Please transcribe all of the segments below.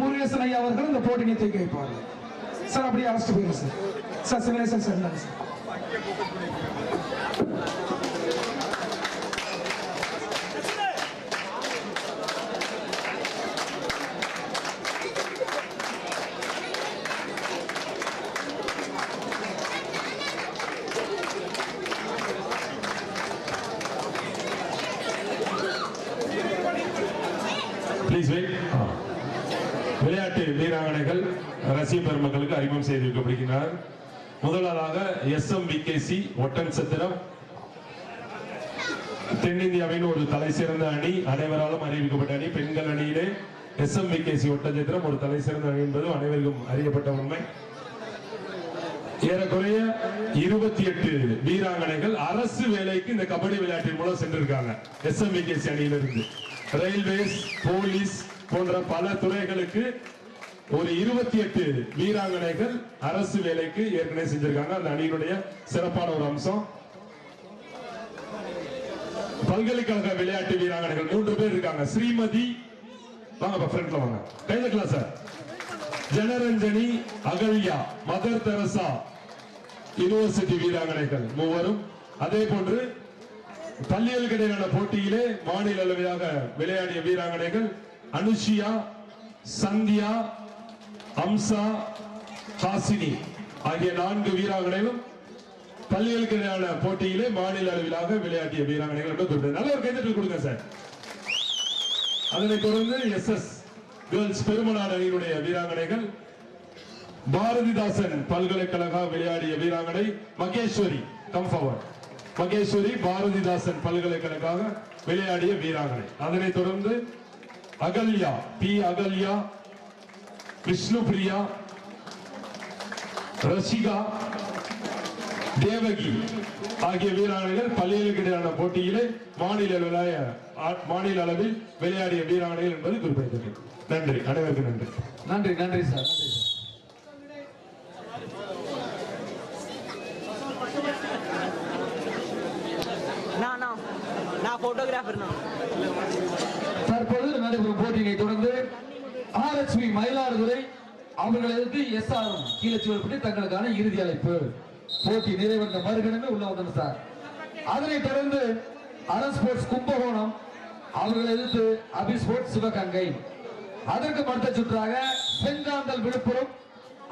முருகேசன் ஐயா அவர்கள் இந்த போட்டியை தூக்கி வைப்பார்கள். சார் அப்படியே அழைச்சிட்டு போயிருங்க சார். சார் சிவனேசன் சார் இந்தாங்க சார் ப்ளீஸ் வெயிட் விளையாட்டு வீராங்கனைகள் ரசிக பெருமக்களுக்கு அறிமுகம் செய்து வைக்கப்படுகிறார் முதலாவதாக S M V K C Oddanchatram. தென்னிந்தியாவின் ஒரு தலை சிறந்த அணி அனைவராலும் அறிவிக்கப்பட்ட அணி பெண்கள் அணியிலே S M V K C Oddanchatram ஒரு தலை சிறந்த அணி என்பது அனைவருக்கும் அறியப்பட்ட உண்மை. ஏறக்குறைய இருபத்தி எட்டு வீராங்கனைகள் அரசு வேலைக்கு இந்த கபடி விளையாட்டின் மூலம் சென்றிருக்காங்க. எஸ்எம்விகேசி அணியிலிருந்து. ரயில்வேஸ் போலீஸ் போன்ற பல துறைகளுக்கு ஒரு இருபத்தி எட்டு வீராங்கனைகள் அரசு வேலைக்கு ஏற்கனவே செஞ்சிருக்காங்க. அந்த அணியினுடைய சிறப்பான ஒரு அம்சம். பல்கலைக்கழக விளையாட்டு வீராங்கனைகள் மூன்று பேர் இருக்காங்க. ஸ்ரீமதி வாங்க ஃப்ரெண்ட்ல வாங்க. கைதட்டலாம் sir Janaranjani Ahalya Mother Teresa University வீராங்கனைகள் மூவரும். அதே போன்று பள்ளிகளுக்கு இடையிலான போட்டியிலே மாநில அளவிலாக விளையாடிய வீராங்கனைகள் அனுஷியா சந்தியா அம்சா ஹாசினி ஆகிய நான்கு வீராங்கனைகளும் பள்ளிகளுக்கு போட்டியிலே மாநில அளவிலாக விளையாடிய வீராங்கனைகள் நல்ல ஒரு கைதட்டல் கொடுங்க சார். அதனைத் தொடர்ந்து எஸ் எஸ் கேர்ள்ஸ் பெருமனார் அணியினுடைய வீராங்கனைகள் பாரதிதாசன் பல்கலைக்கழக விளையாடிய வீராங்கனை மகேஸ்வரி கம் ஃபார்வர்ட் மகேஸ்வரி பாரதிதாசன் பல்கலைக்கழக விளையாடிய வீராங்கனை. அதனைத் தொடர்ந்து அகல்யா பி. அகல்யா விஷ்ணுபிரியா ரஷிகா தேவகி ஆகிய வீராங்கனைகள் பள்ளிகளுக்கு இடையிலான போட்டியிலே மாநில விளைய மாநில அளவில் விளையாடிய வீராங்கனைகள் என்பது குறிப்பிடத்தக்கது. நன்றி. அனைவருக்கும் நன்றி. நன்றி நன்றி சார். நன்றி சார் நான் நான் நான் ஃபோட்டோகிராஃபர் நான். தற்பொழுது போட்டியினை தொடர்ந்து ஆர்எஸ்பி மயிலாடுதுறை அவர்கள் எதிர்த்து எஸ் ஆர் கீழச்சுவல்பட்டு தங்களுக்கான இறுதி அழைப்பு. போட்டி நிறைவடைந்த மறுகணமே உள்ள வந்தனர் சார். அதனைத் தொடர்ந்து அரண் ஸ்போர்ட்ஸ் கும்பகோணம் அவர்களை எதிர்த்து அபி ஸ்போர்ட்ஸ் சிவகங்கை. அதற்கு அடுத்த சுற்றாக செங்காந்தல் விழுப்புரம்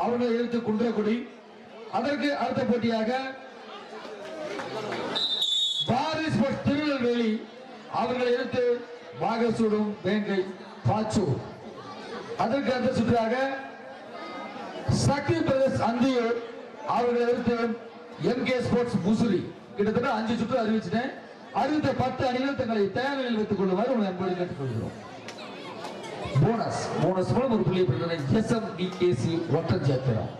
அவர்களை எதிர்த்து குன்றக்குடி. அதற்கு அடுத்த போட்டியாக பாரதி ஸ்போர்ட்ஸ் திருநெல்வேலி அவர்களை எதிர்த்து பாகசூடும் வேங்கை பாச்சூர். அதற்கு அடுத்த சுற்றாக சக்தி பிரதேஷ் அந்தியூர் அவர்களை எதிர்த்து எம் கே ஸ்போர்ட்ஸ் முசுரி கிட்டத்தட்ட அஞ்சு சுற்று அறிவிச்சிட்டேன். அறிவித்த பத்து அணிகள் தங்களை தயார் நிலையில் வைத்துக் கொள்ளுமாறு உங்களை அன்போடு கேட்டுக்கொள்கிறோம். போனஸ் போனஸ் மூலம் ஒரு புள்ளி பிரச்சனை எஸ் எம் டிகேசி ஒட்டஞ்சத்திரம் எல்லாரும்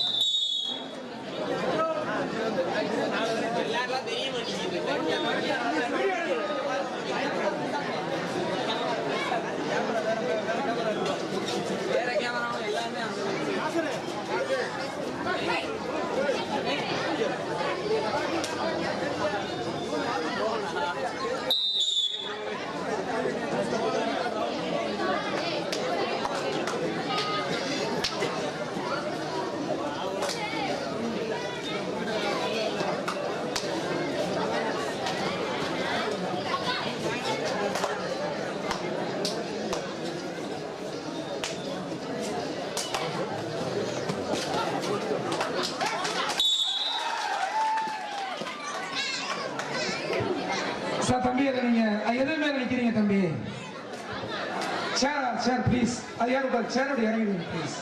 சார் தம்பி அதை நீங்க அஹ், எது மேல நிக்கிறீங்க தம்பி? சேர் சேர் ப்ளீஸ் அது யார் உட்கார் சேரோட இறங்கிடுங்க ப்ளீஸ்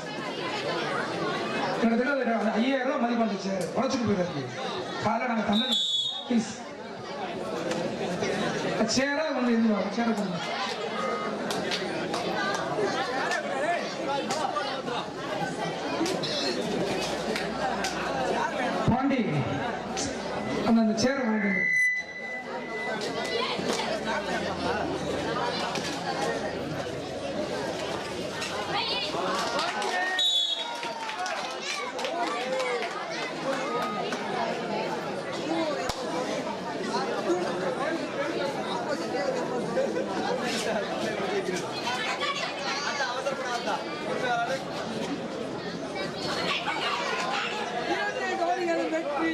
கிட்டத்தட்ட ஒரு ஐயாயிரம் ரூபாய் மதிப்பான சேர் உடச்சுட்டு போயிடாது காலைல நாங்கள் தமிழ் ப்ளீஸ் சேரா வந்து இது சேர கொடுங்க பாண்டி அந்த சேரை வாங்கிட்டு வெற்றி.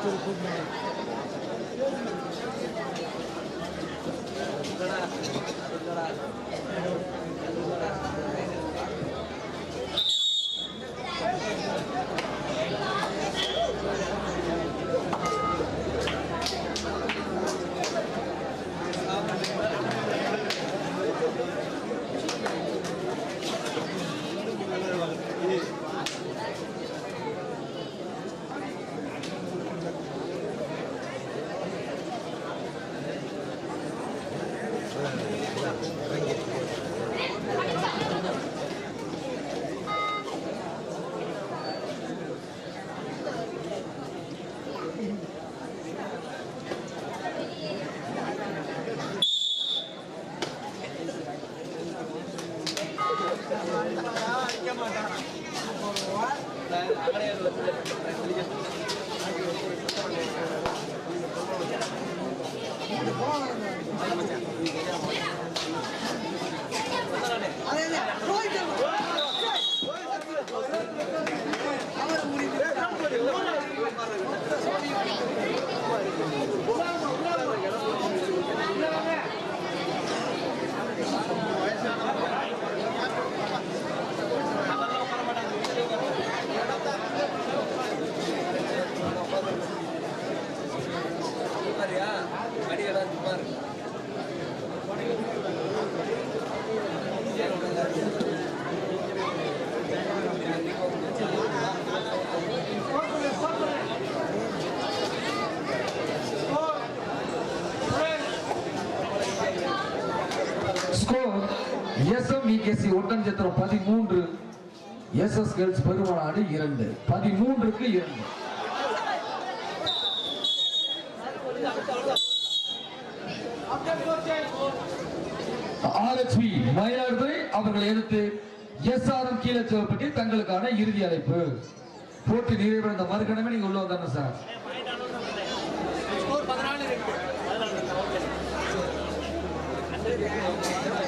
Gracias. ஸ்கோர் எஸ்எம்இகேசி ஒட்டஞ்சத்திரம் பதிமூன்று. எஸ்எஸ் கேர்ள்ஸ் பெருமநாடு இரண்டு. பதிமூன்றுக்கு இரண்டு. ஆர்எச்பி மயிலாடுதுறை அவர்களை எதிர்த்து எஸ்ஆர்எம் கீழச்சோப்பட்டி தங்களுக்கான இறுதி அழைப்பு. போட்டி நிறைவடைந்த மறுகணமே நீங்க உள்ள வந்தாங்க சார். பார்த்து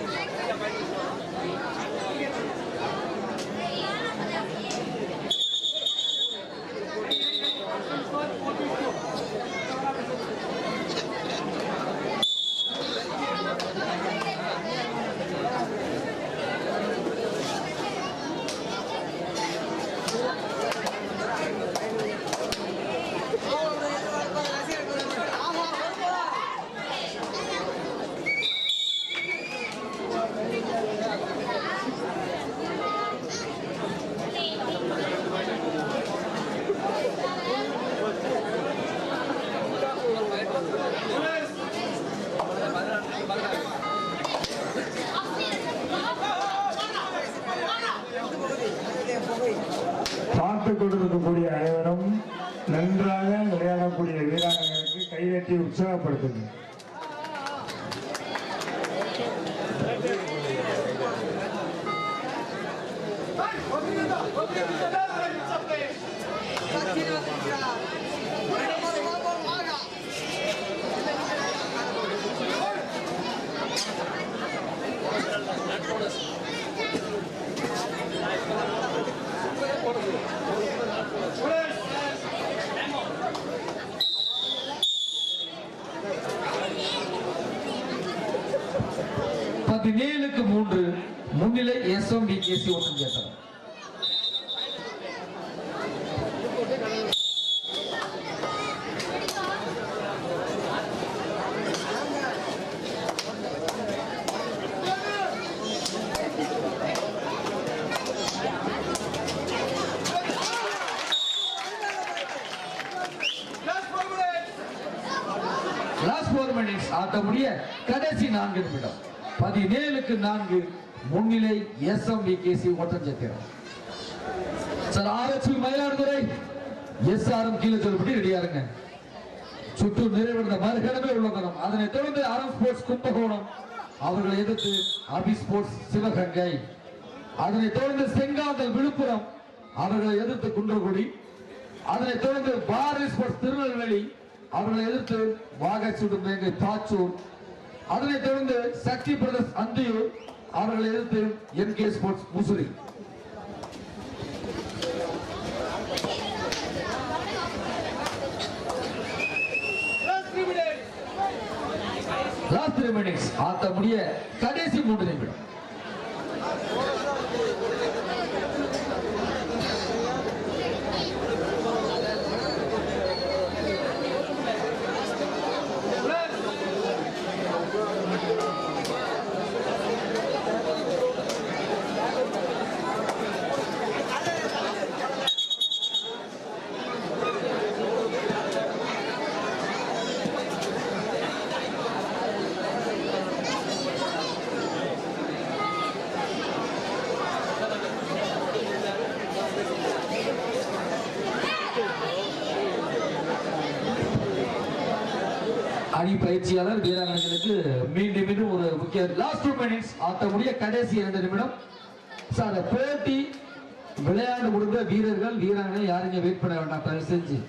ఉత్సాహపడుతుంది What பதினேழுக்கு மூன்று முன்னிலை SMBKC Oddanchatram last four minutes ஆட்ட முடிய கடைசி நான்கு நிமிடம். பதினேழுக்கு நான்கு முன்னிலை SMBKC Oddanchatram sir RHP Mayiladuthurai. SRM கீழே சொல்லப்பட்டு ரெடியா இருங்க. சுற்று நிறைவடைந்த மறுகணமே உள்ளதனம் அதனைத் தொடர்ந்து ஆரம் ஸ்போர்ட்ஸ் கும்பகோணம். அவர்களை எதிர்த்து அபி ஸ்போர்ட்ஸ் சிவகங்கை. அதனைத் தொடர்ந்து செங்காந்தல் விழுப்புரம். அவர்களை எதிர்த்து குன்றகுடி அதனைத் தொடர்ந்து பாரதி ஸ்போர்ட்ஸ் திருநெல்வேலி. அவர்களை எதிர்த்து வாகை சுடும் தாச்சூர். அதனைத் தொடர்ந்து சக்தி பிரதர்ஸ் அந்தியூர் அவர்களை எதிர்த்து N K sports Musiri. Last three minutes ஆத்த முடிய கடைசி மூன்று நிமிடம். பயிற்சியாளர் வீராங்கனைகளுக்கு மீண்டும் மீண்டும் ஒரு முக்கிய லாஸ்ட் டூ மினிட்ஸ் ஆத்த கடைசி இரண்டு நிமிடம். சார் அந்த போட்டி விளையாண்டு முடிந்த வீரர்கள் வீராங்கனை யாருங்க வெயிட் பண்ண வேண்டாம். தயவு செஞ்சு.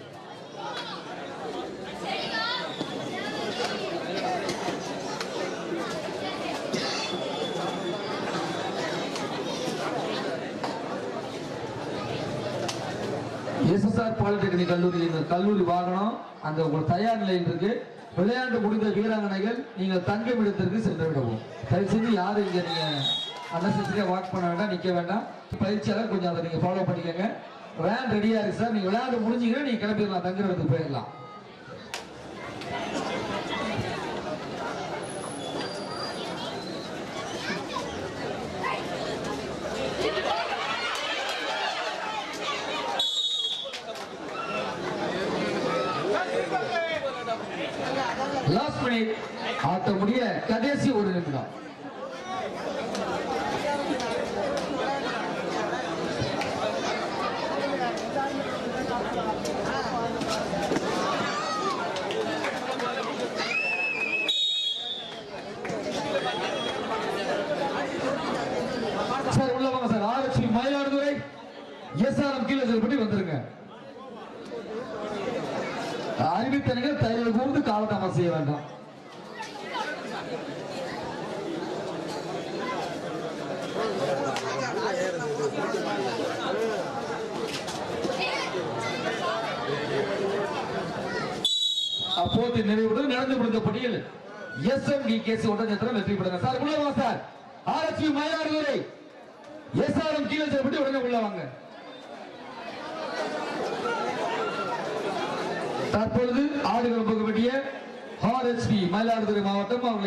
எஸ்எஸ்ஆர் பாலிடெக்னிக் கல்லூரி இந்த கல்லூரி வாகனம் அந்த உங்கள் தயார் நிலையில் இருக்குது விளையாண்டு முடிந்த வீராங்கனைகள் நீங்கள் தங்குமிடத்திற்கு சென்று விடவும் தயவு செஞ்சு யாரும் இங்க நீங்க அன்னசரியா வாக் பண்ண வேண்டாம் நிக்க வேண்டாம். பயிற்சியாளர் கொஞ்சம் அதை நீங்க ஃபாலோ பண்ணிக்கோங்க. வேன் ரெடியா இருக்கு சார் நீங்க விளையாண்டு முடிஞ்சீங்கன்னா நீங்க கிளம்பிடலாம் தங்குற இடத்துக்கு போயிடலாம். Last minute. ஆட்ட முடிய கடைசி ஒரு நிமிடம். சார் உள்ள வாங்க சார். ஆர்எச்பி மயிலாடுதுறை. எஸ்ஆர்எம் கீழே செல்படி வந்துருங்க. அறிவித்தனைகள் தயவு கூர்ந்து தவறு செய்ய வேண்டாம். அப்போது நினைவுடன் நடந்து முடிந்த பணியில் எஸ் எம் டி கேஸ் ஒட்டஞ்சத்திரம் வெற்றி பெறுங்க. சார் உள்ள வாங்க sir. RSP Mayiladuthurai. S R M கீழே செல்படி உடனே உள்ள வாங்க. தற்பொழுது ஆடுகள் போக வேண்டிய ஆர்எஸ்பி மயிலாடுதுறை மாவட்டம் அவர்கள்